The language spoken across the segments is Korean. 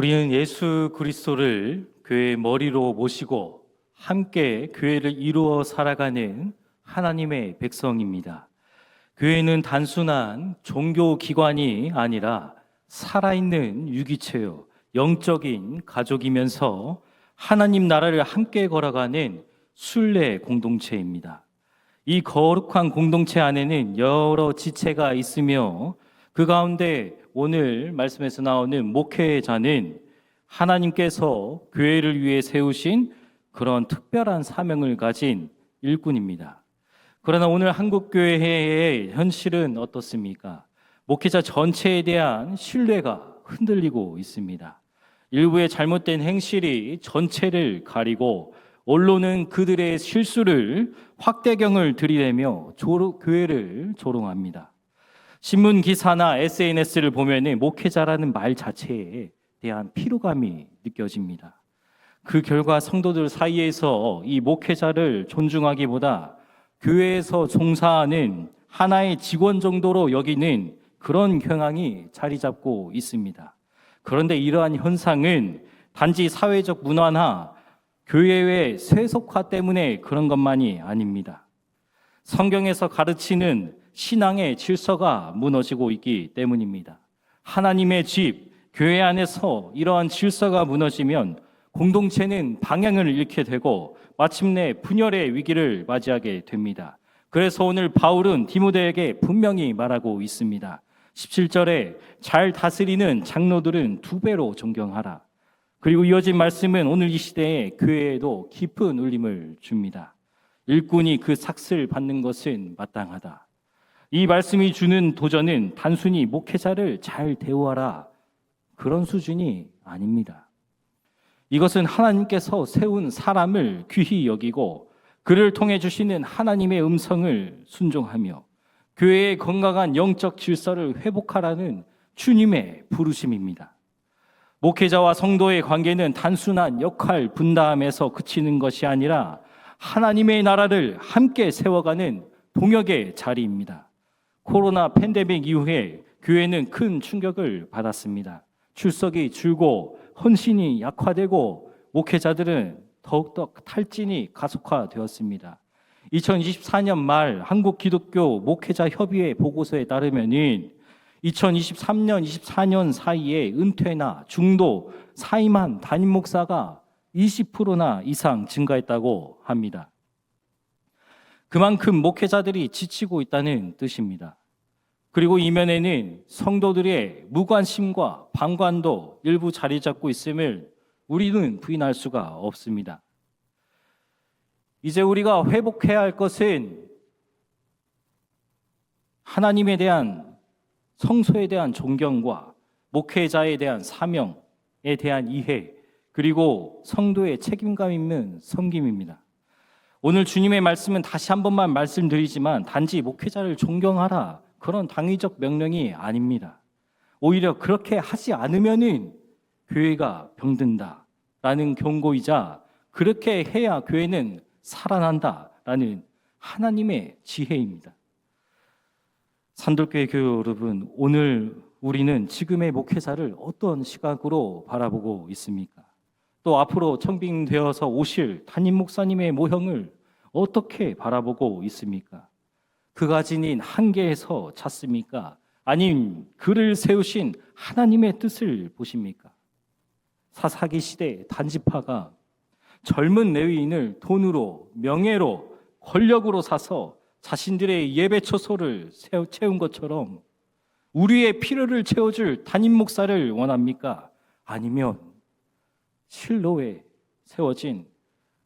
우리는 예수 그리스도를 교회의 머리로 모시고 함께 교회를 이루어 살아가는 하나님의 백성입니다. 교회는 단순한 종교 기관이 아니라 살아있는 유기체요, 영적인 가족이면서 하나님 나라를 함께 걸어가는 순례 공동체입니다. 이 거룩한 공동체 안에는 여러 지체가 있으며 그 가운데 오늘 말씀에서 나오는 목회자는 하나님께서 교회를 위해 세우신 그런 특별한 사명을 가진 일꾼입니다. 그러나 오늘 한국교회의 현실은 어떻습니까? 목회자 전체에 대한 신뢰가 흔들리고 있습니다. 일부의 잘못된 행실이 전체를 가리고 언론은 그들의 실수를 확대경을 들이대며 교회를 조롱합니다. 신문 기사나 SNS를 보면 목회자라는 말 자체에 대한 피로감이 느껴집니다. 그 결과 성도들 사이에서 이 목회자를 존중하기보다 교회에서 종사하는 하나의 직원 정도로 여기는 그런 경향이 자리 잡고 있습니다. 그런데 이러한 현상은 단지 사회적 문화나 교회의 세속화 때문에 그런 것만이 아닙니다. 성경에서 가르치는 신앙의 질서가 무너지고 있기 때문입니다. 하나님의 집, 교회 안에서 이러한 질서가 무너지면 공동체는 방향을 잃게 되고 마침내 분열의 위기를 맞이하게 됩니다. 그래서 오늘 바울은 디모데에게 분명히 말하고 있습니다. 17절에 잘 다스리는 장로들은 두 배로 존경하라. 그리고 이어진 말씀은 오늘 이 시대에 교회에도 깊은 울림을 줍니다. 일꾼이 그 삭슬 받는 것은 마땅하다. 이 말씀이 주는 도전은 단순히 목회자를 잘 대우하라 그런 수준이 아닙니다. 이것은 하나님께서 세운 사람을 귀히 여기고 그를 통해 주시는 하나님의 음성을 순종하며 교회의 건강한 영적 질서를 회복하라는 주님의 부르심입니다. 목회자와 성도의 관계는 단순한 역할 분담에서 그치는 것이 아니라 하나님의 나라를 함께 세워가는 동역의 자리입니다. 코로나 팬데믹 이후에 교회는 큰 충격을 받았습니다. 출석이 줄고 헌신이 약화되고 목회자들은 더욱더 탈진이 가속화되었습니다. 2024년 말 한국 기독교 목회자 협의회 보고서에 따르면은 2023년, 24년 사이에 은퇴나 중도, 사임한 담임 목사가 20%나 이상 증가했다고 합니다. 그만큼 목회자들이 지치고 있다는 뜻입니다. 그리고 이면에는 성도들의 무관심과 방관도 일부 자리 잡고 있음을 우리는 부인할 수가 없습니다. 이제 우리가 회복해야 할 것은 하나님에 대한 성소에 대한 존경과 목회자에 대한 사명에 대한 이해 그리고 성도의 책임감 있는 섬김입니다. 오늘 주님의 말씀은 다시 한 번만 말씀드리지만 단지 목회자를 존경하라 그런 당위적 명령이 아닙니다. 오히려 그렇게 하지 않으면은 교회가 병든다라는 경고이자 그렇게 해야 교회는 살아난다라는 하나님의 지혜입니다. 산돌교회 교회 여러분, 오늘 우리는 지금의 목회자를 어떤 시각으로 바라보고 있습니까? 또 앞으로 청빙되어서 오실 담임 목사님의 모형을 어떻게 바라보고 있습니까? 그가 지닌 한계에서 찾습니까? 아님 그를 세우신 하나님의 뜻을 보십니까? 사사기 시대 단지파가 젊은 레위인을 돈으로 명예로 권력으로 사서 자신들의 예배 처소를 채운 것처럼 우리의 필요를 채워줄 담임 목사를 원합니까? 아니면 실로에 세워진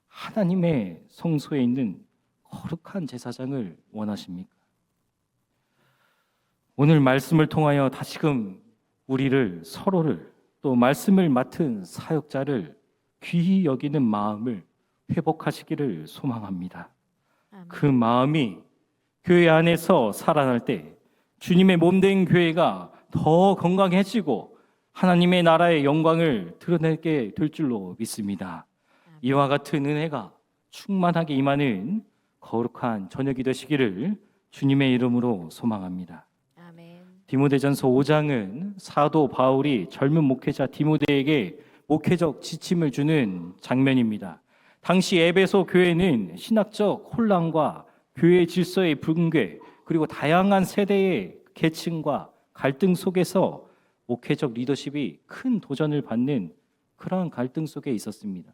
하나님의 성소에 있는 거룩한 제사장을 원하십니까? 오늘 말씀을 통하여 다시금 우리를 서로를 또 말씀을 맡은 사역자를 귀히 여기는 마음을 회복하시기를 소망합니다. 그 마음이 교회 안에서 살아날 때 주님의 몸 된 교회가 더 건강해지고 하나님의 나라의 영광을 드러내게 될 줄로 믿습니다. 이와 같은 은혜가 충만하게 임하는 거룩한 저녁이 되시기를 주님의 이름으로 소망합니다. 아멘. 디모데전서 5장은 사도 바울이 젊은 목회자 디모데에게 목회적 지침을 주는 장면입니다. 당시 에베소 교회는 신학적 혼란과 교회 질서의 붕괴 그리고 다양한 세대의 계층과 갈등 속에서 목회적 리더십이 큰 도전을 받는 그러한 갈등 속에 있었습니다.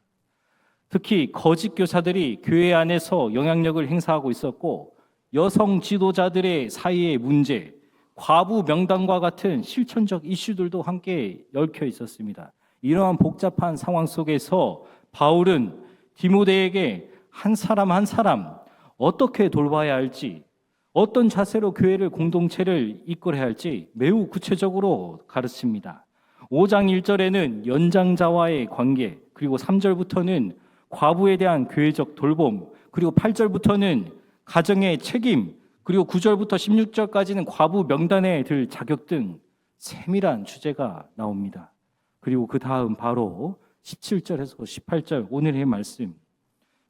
특히 거짓 교사들이 교회 안에서 영향력을 행사하고 있었고 여성 지도자들의 사이의 문제, 과부 명단과 같은 실천적 이슈들도 함께 얽혀 있었습니다. 이러한 복잡한 상황 속에서 바울은 디모데에게 한 사람 한 사람 어떻게 돌봐야 할지, 어떤 자세로 교회를 공동체를 이끌어야 할지 매우 구체적으로 가르칩니다. 5장 1절에는 연장자와의 관계, 그리고 3절부터는 과부에 대한 교회적 돌봄, 그리고 8절부터는 가정의 책임, 그리고 9절부터 16절까지는 과부 명단에 들 자격 등 세밀한 주제가 나옵니다. 그리고 그 다음 바로 17절에서 18절 오늘의 말씀.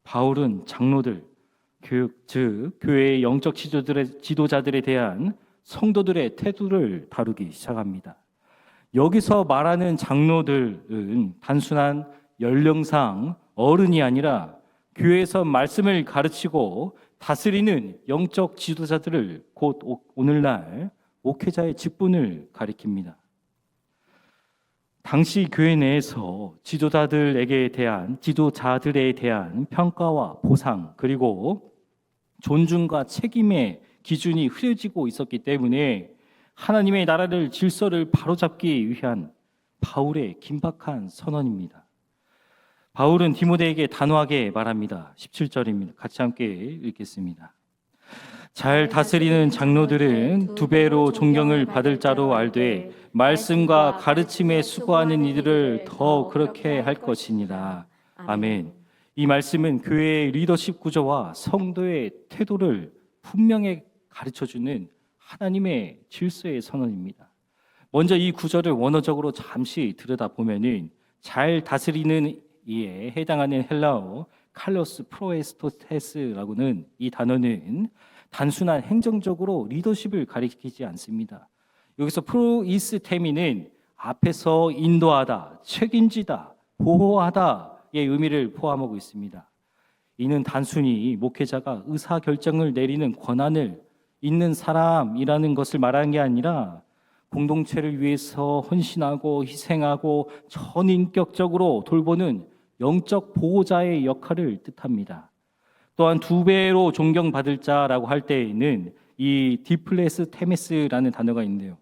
바울은 장로들, 교육, 즉 교회의 영적 지도들의 지도자들에 대한 성도들의 태도를 다루기 시작합니다. 여기서 말하는 장로들은 단순한 연령상 어른이 아니라 교회에서 말씀을 가르치고 다스리는 영적 지도자들을 곧 오- 오늘날 목회자의 직분을 가리킵니다. 당시 교회 내에서 지도자들에게 대한 지도자들에 대한 평가와 보상 그리고 존중과 책임의 기준이 흐려지고 있었기 때문에 하나님의 나라를 질서를 바로잡기 위한 바울의 긴박한 선언입니다. 바울은 디모데에게 단호하게 말합니다. 17절입니다. 같이 함께 읽겠습니다. 잘 다스리는 장로들은 두 배로 존경을 받을 자로 알되 말씀과 가르침에 수고하는 이들을 더 그렇게 할 것이니라. 아멘. 이 말씀은 교회의 리더십 구조와 성도의 태도를 분명히 가르쳐 주는 하나님의 질서의 선언입니다. 먼저 이 구절을 원어적으로 잠시 들여다보면은 잘 다스리는 이에 해당하는 헬라어 칼로스 프로에스토테스라고는 이 단어는 단순한 행정적으로 리더십을 가리키지 않습니다. 여기서 프로이스테미는 앞에서 인도하다, 책임지다, 보호하다 의 의미를 포함하고 있습니다. 이는 단순히 목회자가 의사 결정을 내리는 권한을 있는 사람이라는 것을 말하는 게 아니라 공동체를 위해서 헌신하고 희생하고 전인격적으로 돌보는 영적 보호자의 역할을 뜻합니다. 또한 두 배로 존경받을 자라고 할 때에는 이 디플레스 테메스라는 단어가 있는데요.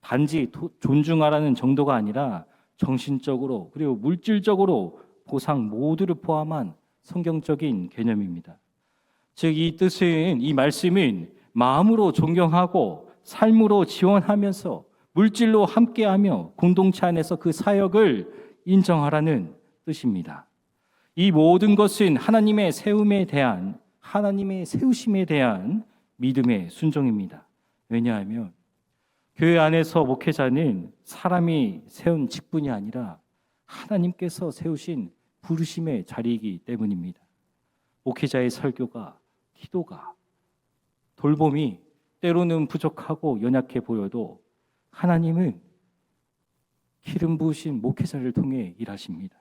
단지 도- 존중하라는 정도가 아니라 정신적으로 그리고 물질적으로 보상 모두를 포함한 성경적인 개념입니다. 즉 이 뜻은 이 말씀은 마음으로 존경하고 삶으로 지원하면서 물질로 함께하며 공동체 안에서 그 사역을 인정하라는 뜻입니다. 이 모든 것은 하나님의 세움에 대한 하나님의 세우심에 대한 믿음의 순종입니다. 왜냐하면 교회 안에서 목회자는 사람이 세운 직분이 아니라 하나님께서 세우신 부르심의 자리이기 때문입니다. 목회자의 설교가 기도가 돌봄이 때로는 부족하고 연약해 보여도 하나님은 기름 부으신 목회자를 통해 일하십니다.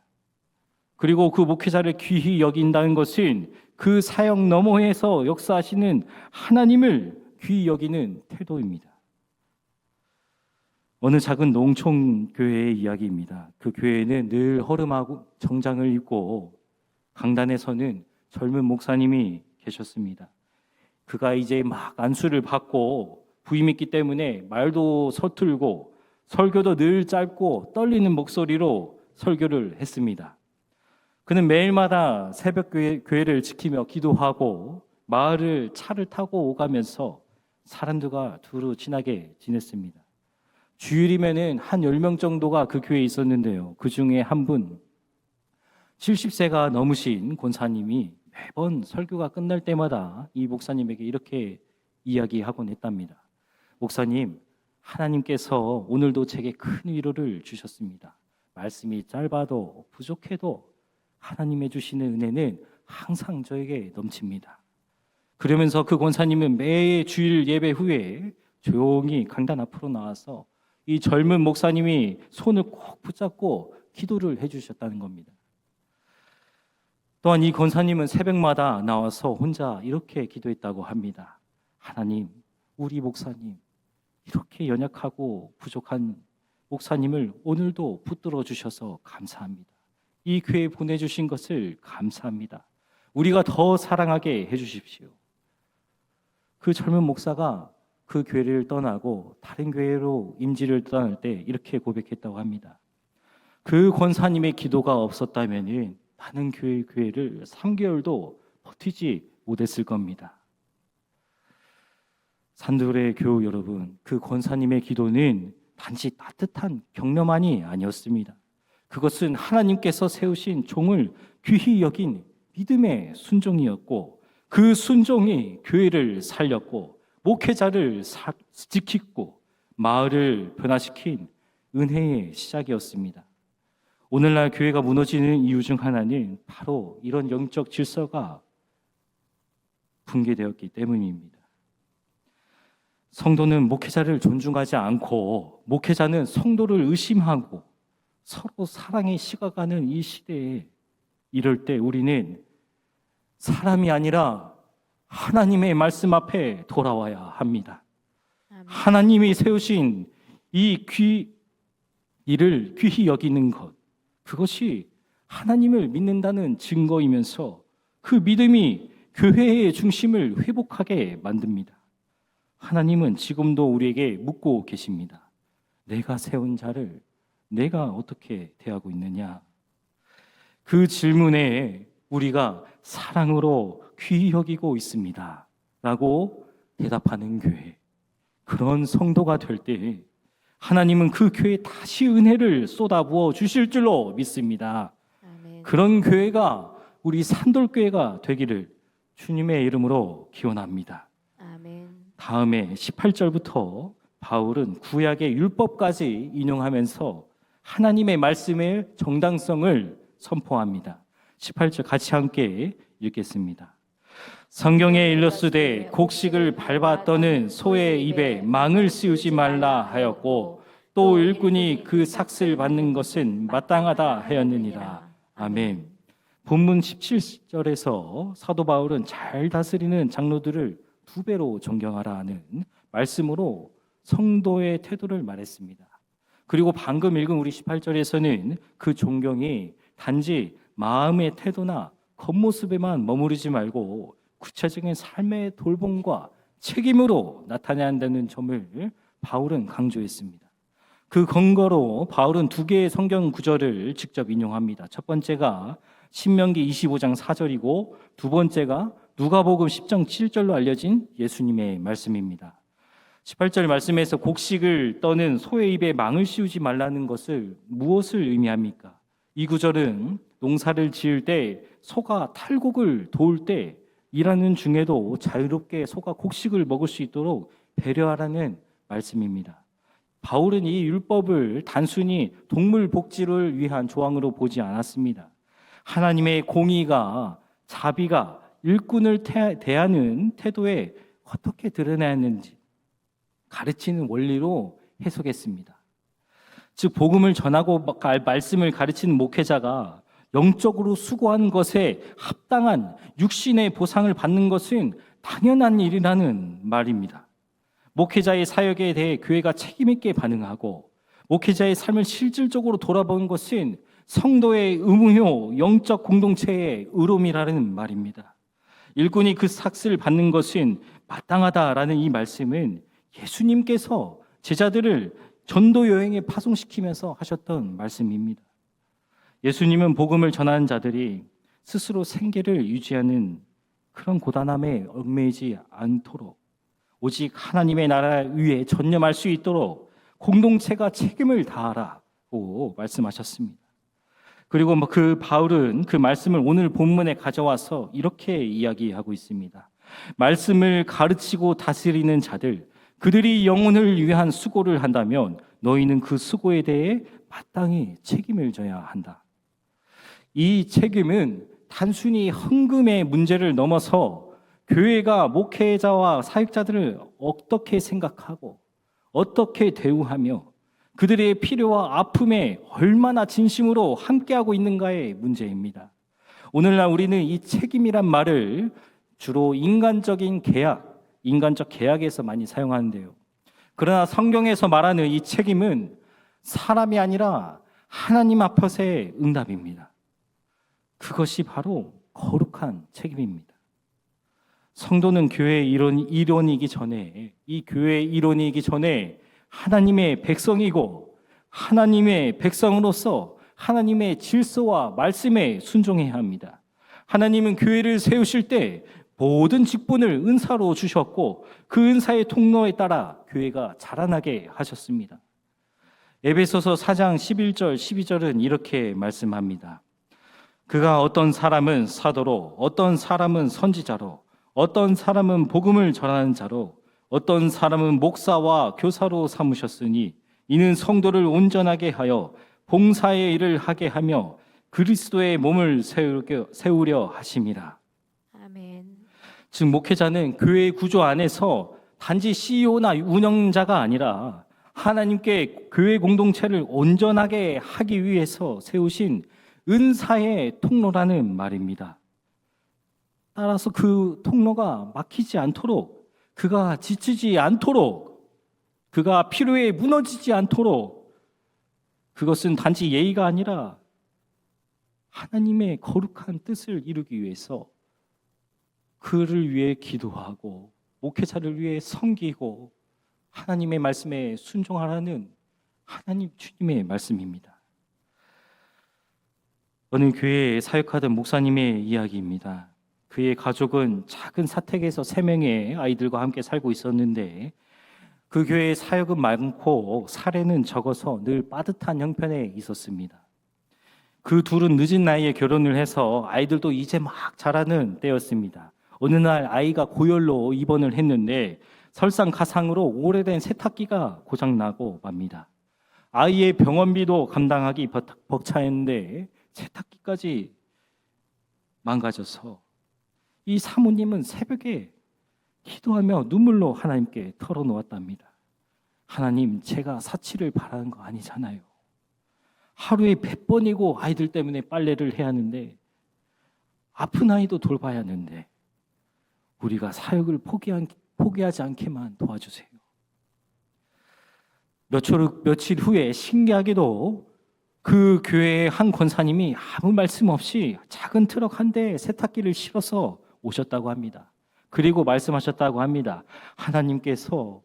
그리고 그 목회자를 귀히 여긴다는 것은 그 사역 너머에서 역사하시는 하나님을 귀히 여기는 태도입니다. 어느 작은 농촌 교회의 이야기입니다. 그 교회는 늘 허름하고 정장을 입고 강단에서는 젊은 목사님이 계셨습니다. 그가 이제 막 안수를 받고 부임했기 때문에 말도 서툴고 설교도 늘 짧고 떨리는 목소리로 설교를 했습니다. 그는 매일마다 새벽 교회, 교회를 지키며 기도하고 마을을 차를 타고 오가면서 사람들과 두루 친하게 지냈습니다. 주일이면은 한 10명 정도가 그 교회에 있었는데요. 그 중에 한 분, 70세가 넘으신 권사님이 매번 설교가 끝날 때마다 이 목사님에게 이렇게 이야기하곤 했답니다. 목사님, 하나님께서 오늘도 제게 큰 위로를 주셨습니다. 말씀이 짧아도 부족해도 하나님의 주시는 은혜는 항상 저에게 넘칩니다. 그러면서 그 권사님은 매 주일 예배 후에 조용히 강단 앞으로 나와서 이 젊은 목사님이 손을 꼭 붙잡고 기도를 해주셨다는 겁니다. 또한 이 권사님은 새벽마다 나와서 혼자 이렇게 기도했다고 합니다. 하나님, 우리 목사님, 이렇게 연약하고 부족한 목사님을 오늘도 붙들어 주셔서 감사합니다. 이 교회 보내주신 것을 감사합니다. 우리가 더 사랑하게 해주십시오. 그 젊은 목사가 그 교회를 떠나고 다른 교회로 임지를 떠날 때 이렇게 고백했다고 합니다. 그 권사님의 기도가 없었다면 나는 교회 교회를 3개월도 버티지 못했을 겁니다. 산돌의 교우 여러분, 그 권사님의 기도는 단지 따뜻한 격려만이 아니었습니다. 그것은 하나님께서 세우신 종을 귀히 여긴 믿음의 순종이었고 그 순종이 교회를 살렸고 목회자를 사- 지키고 마을을 변화시킨 은혜의 시작이었습니다. 오늘날 교회가 무너지는 이유 중 하나는 바로 이런 영적 질서가 붕괴되었기 때문입니다. 성도는 목회자를 존중하지 않고 목회자는 성도를 의심하고 서로 사랑에 식어가는 이 시대에 이럴 때 우리는 사람이 아니라 하나님의 말씀 앞에 돌아와야 합니다. 아멘. 하나님이 세우신 이 귀, 이를 귀히 여기는 것, 그것이 하나님을 믿는다는 증거이면서 그 믿음이 교회의 중심을 회복하게 만듭니다. 하나님은 지금도 우리에게 묻고 계십니다. 내가 세운 자를 내가 어떻게 대하고 있느냐? 그 질문에 우리가 사랑으로 귀히 여기고 있습니다. 라고 대답하는 교회. 그런 성도가 될 때 하나님은 그 교회에 다시 은혜를 쏟아부어 주실 줄로 믿습니다. 아멘. 그런 교회가 우리 산돌교회가 되기를 주님의 이름으로 기원합니다. 아멘. 다음에 18절부터 바울은 구약의 율법까지 인용하면서 하나님의 말씀의 정당성을 선포합니다. 18절 같이 함께 읽겠습니다. 성경에 일렀으되 곡식을 밟아 떠는 소의 입에 망을 씌우지 말라 하였고 또 일꾼이 그 삭슬 받는 것은 마땅하다 하였느니라. 아멘. 본문 17절에서 사도 바울은 잘 다스리는 장로들을 두 배로 존경하라 하는 말씀으로 성도의 태도를 말했습니다. 그리고 방금 읽은 우리 18절에서는 그 존경이 단지 마음의 태도나 겉모습에만 머무르지 말고 구체적인 삶의 돌봄과 책임으로 나타내야 한다는 점을 바울은 강조했습니다. 그 근거로 바울은 두 개의 성경 구절을 직접 인용합니다. 첫 번째가 신명기 25장 4절이고 두 번째가 누가복음 10장 7절로 알려진 예수님의 말씀입니다. 18절 말씀에서 곡식을 떠는 소의 입에 망을 씌우지 말라는 것을 무엇을 의미합니까? 이 구절은 농사를 지을 때 소가 탈곡을 도울 때 일하는 중에도 자유롭게 소가 곡식을 먹을 수 있도록 배려하라는 말씀입니다. 바울은 이 율법을 단순히 동물 복지를 위한 조항으로 보지 않았습니다. 하나님의 공의가 자비가 일꾼을 태- 대하는 태도에 어떻게 드러나야 하는지 가르치는 원리로 해석했습니다. 즉 복음을 전하고 가- 말씀을 가르치는 목회자가 영적으로 수고한 것에 합당한 육신의 보상을 받는 것은 당연한 일이라는 말입니다. 목회자의 사역에 대해 교회가 책임 있게 반응하고 목회자의 삶을 실질적으로 돌아보는 것은 성도의 의무요 영적 공동체의 의로움이라는 말입니다. 일꾼이 그 삭스를 받는 것은 마땅하다라는 이 말씀은 예수님께서 제자들을 전도 여행에 파송시키면서 하셨던 말씀입니다. 예수님은 복음을 전하는 자들이 스스로 생계를 유지하는 그런 고단함에 얽매이지 않도록 오직 하나님의 나라 위에 전념할 수 있도록 공동체가 책임을 다하라고 말씀하셨습니다. 그리고 뭐 그 바울은 그 말씀을 오늘 본문에 가져와서 이렇게 이야기하고 있습니다. 말씀을 가르치고 다스리는 자들, 그들이 영혼을 위한 수고를 한다면 너희는 그 수고에 대해 마땅히 책임을 져야 한다. 이 책임은 단순히 헌금의 문제를 넘어서 교회가 목회자와 사역자들을 어떻게 생각하고 어떻게 대우하며 그들의 필요와 아픔에 얼마나 진심으로 함께하고 있는가의 문제입니다. 오늘날 우리는 이 책임이란 말을 주로 인간적인 계약, 인간적 계약에서 많이 사용하는데요. 그러나 성경에서 말하는 이 책임은 사람이 아니라 하나님 앞에서의 응답입니다. 그것이 바로 거룩한 책임입니다. 성도는 교회의 일원, 일원이기 전에, 이 교회의 일원이기 전에 하나님의 백성이고, 하나님의 백성으로서 하나님의 질서와 말씀에 순종해야 합니다. 하나님은 교회를 세우실 때 모든 직분을 은사로 주셨고, 그 은사의 통로에 따라 교회가 자라나게 하셨습니다. 에베소서 4장 11절, 12절은 이렇게 말씀합니다. 그가 어떤 사람은 사도로, 어떤 사람은 선지자로, 어떤 사람은 복음을 전하는 자로, 어떤 사람은 목사와 교사로 삼으셨으니 이는 성도를 온전하게 하여 봉사의 일을 하게 하며 그리스도의 몸을 세우려, 세우려 하심이라. 아멘. 즉 목회자는 교회 구조 안에서 단지 CEO나 운영자가 아니라 하나님께 교회 공동체를 온전하게 하기 위해서 세우신 은사의 통로라는 말입니다. 따라서 그 통로가 막히지 않도록 그가 지치지 않도록 그가 필요에 무너지지 않도록 그것은 단지 예의가 아니라 하나님의 거룩한 뜻을 이루기 위해서 그를 위해 기도하고 목회자를 위해 섬기고 하나님의 말씀에 순종하라는 하나님 주님의 말씀입니다. 어느 교회에 사역하던 목사님의 이야기입니다. 그의 가족은 작은 사택에서 세 명의 아이들과 함께 살고 있었는데 그 교회에 사역은 많고 사례는 적어서 늘 빠듯한 형편에 있었습니다. 그 둘은 늦은 나이에 결혼을 해서 아이들도 이제 막 자라는 때였습니다. 어느 날 아이가 고열로 입원을 했는데 설상가상으로 오래된 세탁기가 고장나고 맙니다. 아이의 병원비도 감당하기 벅차했는데 세탁기까지 망가져서 이 사모님은 새벽에 기도하며 눈물로 하나님께 털어놓았답니다. 하나님, 제가 사치를 바라는 거 아니잖아요. 하루에 100번이고 아이들 때문에 빨래를 해야 하는데 아픈 아이도 돌봐야 하는데 우리가 사역을 포기한, 포기하지 않게만 도와주세요. 며칠, 며칠 후에 신기하게도 그 교회의 한 권사님이 아무 말씀 없이 작은 트럭 한 대에 세탁기를 실어서 오셨다고 합니다. 그리고 말씀하셨다고 합니다. 하나님께서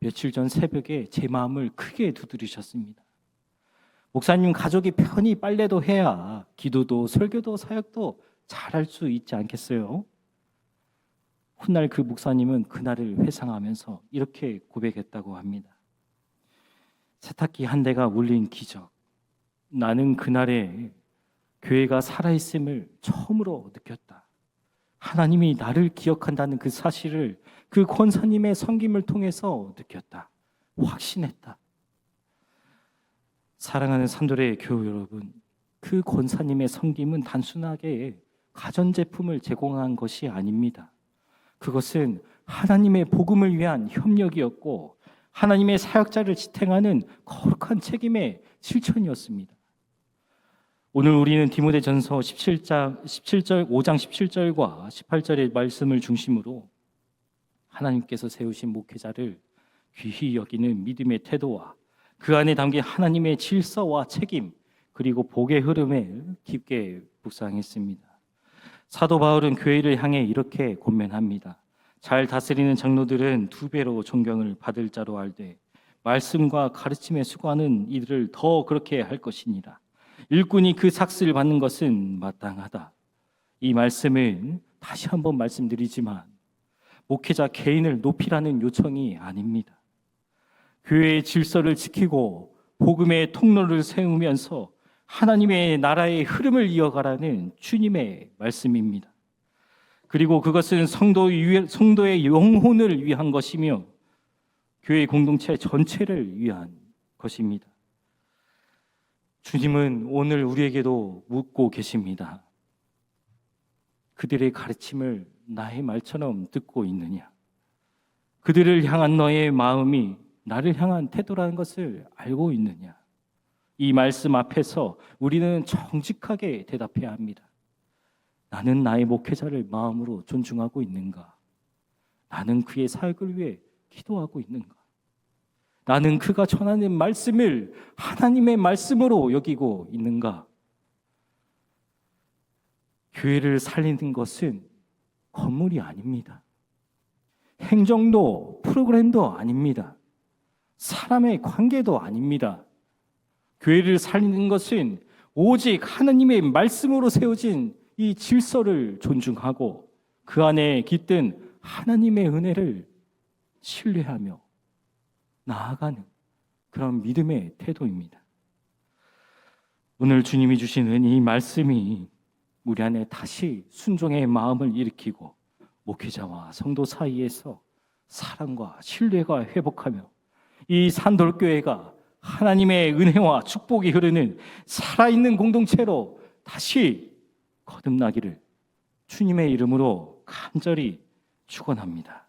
며칠 전 새벽에 제 마음을 크게 두드리셨습니다. 목사님 가족이 편히 빨래도 해야 기도도 설교도 사역도 잘할 수 있지 않겠어요? 훗날 그 목사님은 그날을 회상하면서 이렇게 고백했다고 합니다. 세탁기 한 대가 울린 기적. 나는 그날에 교회가 살아있음을 처음으로 느꼈다. 하나님이 나를 기억한다는 그 사실을 그 권사님의 섬김을 통해서 느꼈다. 확신했다. 사랑하는 산돌의 교우 여러분, 그 권사님의 섬김은 단순하게 가전제품을 제공한 것이 아닙니다. 그것은 하나님의 복음을 위한 협력이었고 하나님의 사역자를 지탱하는 거룩한 책임의 실천이었습니다. 오늘 우리는 디모데전서 17장 17절 5장 17절과 18절의 말씀을 중심으로 하나님께서 세우신 목회자를 귀히 여기는 믿음의 태도와 그 안에 담긴 하나님의 질서와 책임 그리고 복의 흐름에 깊게 묵상했습니다. 사도 바울은 교회를 향해 이렇게 권면합니다. 잘 다스리는 장로들은 두 배로 존경을 받을 자로 알되 말씀과 가르침에 수고하는 이들을 더 그렇게 할 것이니라. 일꾼이 그 삭스를 받는 것은 마땅하다. 이 말씀은 다시 한번 말씀드리지만 목회자 개인을 높이라는 요청이 아닙니다. 교회의 질서를 지키고 복음의 통로를 세우면서 하나님의 나라의 흐름을 이어가라는 주님의 말씀입니다. 그리고 그것은 성도 성도의 영혼을 위한 것이며 교회 공동체 전체를 위한 것입니다. 주님은 오늘 우리에게도 묻고 계십니다. 그들의 가르침을 나의 말처럼 듣고 있느냐? 그들을 향한 너의 마음이 나를 향한 태도라는 것을 알고 있느냐? 이 말씀 앞에서 우리는 정직하게 대답해야 합니다. 나는 나의 목회자를 마음으로 존중하고 있는가? 나는 그의 사역을 위해 기도하고 있는가? 나는 그가 전하는 말씀을 하나님의 말씀으로 여기고 있는가? 교회를 살리는 것은 건물이 아닙니다. 행정도 프로그램도 아닙니다. 사람의 관계도 아닙니다. 교회를 살리는 것은 오직 하나님의 말씀으로 세워진 이 질서를 존중하고 그 안에 깃든 하나님의 은혜를 신뢰하며 나아가는 그런 믿음의 태도입니다. 오늘 주님이 주시는 이 말씀이 우리 안에 다시 순종의 마음을 일으키고 목회자와 성도 사이에서 사랑과 신뢰가 회복하며 이 산돌교회가 하나님의 은혜와 축복이 흐르는 살아있는 공동체로 다시 거듭나기를 주님의 이름으로 간절히 축원합니다.